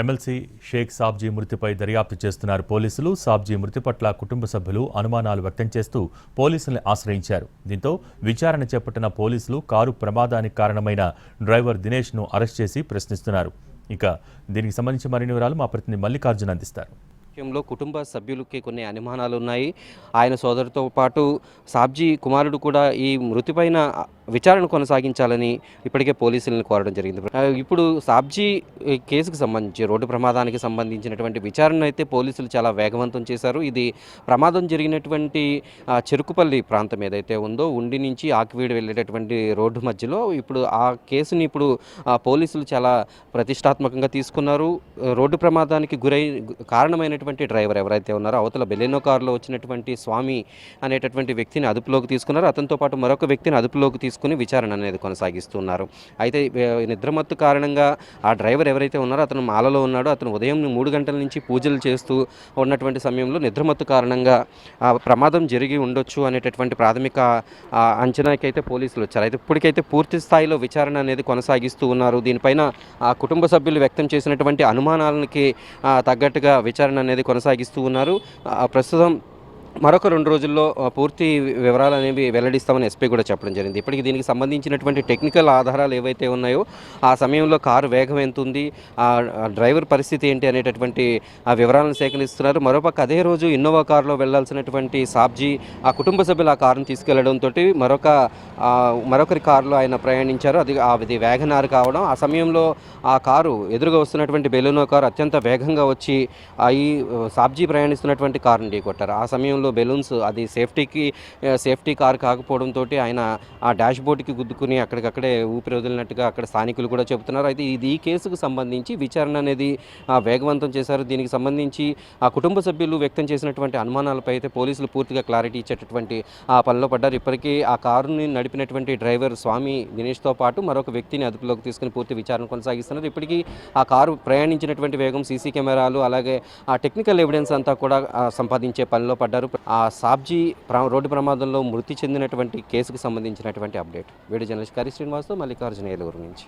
MLC Sheikh Sabji మృతిపై దర్యాప్తు చేస్తున్నారు పోలీసులు. సాబ్జీ మృతి పట్ల కుటుంబ సభ్యులు అనుమానాలు వ్యక్తం చేస్తూ పోలీసుల్ని ఆశ్రయించారు. దీంతో విచారణ చేపట్టిన పోలీసులు కారు ప్రమాదానికి కారణమైన డ్రైవర్ దినేష్ను అరెస్ట్ చేసి ప్రశ్నిస్తున్నారు. ఇక దీనికి సంబంధించి మరిన్ని వివరాలు మా ప్రతినిధి మల్లికార్జున్ అందిస్తారు. విషయంలో కుటుంబ సభ్యులకి కొన్ని అనుమానాలు ఉన్నాయి ఆయన సోదరుతో పాటు సాబ్జీ కుమారుడు కూడా ఈ మృతిపైన విచారణ కొనసాగించాలని ఇప్పటికే పోలీసులను కోరడం జరిగింది. ఇప్పుడు సాబ్జీ కేసుకు సంబంధించి రోడ్డు ప్రమాదానికి సంబంధించినటువంటి విచారణ అయితే పోలీసులు చాలా వేగవంతం చేశారు. ఇది ప్రమాదం జరిగినటువంటి చెరుకుపల్లి ప్రాంతం ఏదైతే ఉందో ఉండి నుంచి ఆకివీడు వెళ్ళేటటువంటి రోడ్డు మధ్యలో ఇప్పుడు ఆ కేసుని ఇప్పుడు ఆ, పోలీసులు చాలా ప్రతిష్టాత్మకంగా తీసుకున్నారు. రోడ్డు ప్రమాదానికి గురై కారణమైనటువంటి డ్రైవర్ ఎవరైతే ఉన్నారో అవతల బెలెనో కారులో వచ్చినటువంటి స్వామి అనేటటువంటి వ్యక్తిని అదుపులోకి తీసుకున్నారు. అతనితో పాటు మరొక వ్యక్తిని అదుపులోకి తీసుకుని విచారణ అనేది కొనసాగిస్తున్నారు. అయితే నిద్రమత్తు కారణంగా ఆ డ్రైవర్ ఎవరైతే ఉన్నారో అతను మాలలో ఉన్నాడో. అతను ఉదయం మూడు గంటల నుంచి పూజలు చేస్తూ ఉన్నటువంటి సమయంలో నిద్రమత్తు కారణంగా ఆ ప్రమాదం జరిగి ఉండొచ్చు అనేటటువంటి ప్రాథమిక అంచనాకైతే పోలీసులు వచ్చారు. అయితే ఇప్పటికైతే పూర్తి స్థాయిలో విచారణ అనేది కొనసాగిస్తూ ఉన్నారు. దీనిపైన ఆ కుటుంబ సభ్యులు వ్యక్తం చేసినటువంటి అనుమానాలకి తగ్గట్టుగా విచారణ అనేది కొనసాగిస్తూ ఉన్నారు. ప్రస్తుతం మరొక రెండు రోజుల్లో పూర్తి వివరాలు అనేవి వెల్లడిస్తామని ఎస్పీ కూడా చెప్పడం జరిగింది. ఇప్పటికి దీనికి సంబంధించినటువంటి టెక్నికల్ ఆధారాలు ఏవైతే ఉన్నాయో ఆ సమయంలో కారు వేగం ఎంత ఉంది ఆ డ్రైవర్ పరిస్థితి ఏంటి అనేటటువంటి ఆ వివరాలను సేకరిస్తున్నారు. మరోపక్క అదే రోజు ఇన్నోవా కారులో వెళ్ళాల్సినటువంటి సాబ్జీ ఆ కుటుంబ సభ్యులు ఆ కారును తీసుకెళ్ళడంతో మరొక మరొకరి కారులో ఆయన ప్రయాణించారు. అది ఆ- అది వేగనారు కావడం ఆ సమయంలో ఆ కారు ఎదురుగా వస్తున్నటువంటి బెలూనో కారు అత్యంత వేగంగా వచ్చి ఆ ఈ సాబ్జీ ప్రయాణిస్తున్నటువంటి కారుని ఢీకొట్టారు. ఆ సమయంలో బెలూన్స్ అది సేఫ్టీకి సేఫ్టీ కారు కాకపోవడంతో ఆయన ఆ డాష్ బోర్డుకి గుద్దుకుని అక్కడికక్కడే ఊపిరి వదిలినట్టుగా అక్కడ స్థానికులు కూడా చెబుతున్నారు. అయితే ఇది ఈ కేసుకు సంబంధించి విచారణ అనేది వేగవంతం చేశారు. దీనికి సంబంధించి ఆ కుటుంబ సభ్యులు వ్యక్తం చేసినటువంటి అనుమానాలపై అయితే పోలీసులు పూర్తిగా క్లారిటీ ఇచ్చేటటువంటి ఆ పనిలో పడ్డారు. ఇప్పటికీ ఆ కారుని నడిపినటువంటి డ్రైవర్ స్వామి దినేష్తో పాటు మరొక వ్యక్తిని అదుపులోకి తీసుకుని పూర్తి విచారణ కొనసాగిస్తున్నారు. ఇప్పటికీ ఆ కారు ప్రయాణించినటువంటి వేగం సీసీ కెమెరాలు అలాగే ఆ టెక్నికల్ ఎవిడెన్స్ అంతా కూడా సంపాదించే పనిలో పడ్డారు. ఆ సాబ్జీ ప్ర రోడ్డు ప్రమాదంలో మృతి చెందినటువంటి కేసుకు సంబంధించినటువంటి అప్డేట్. వీడియో జర్నలిస్ట్ కరి శ్రీనివాస్తో మల్లికార్జున ఏలూరు నుంచి.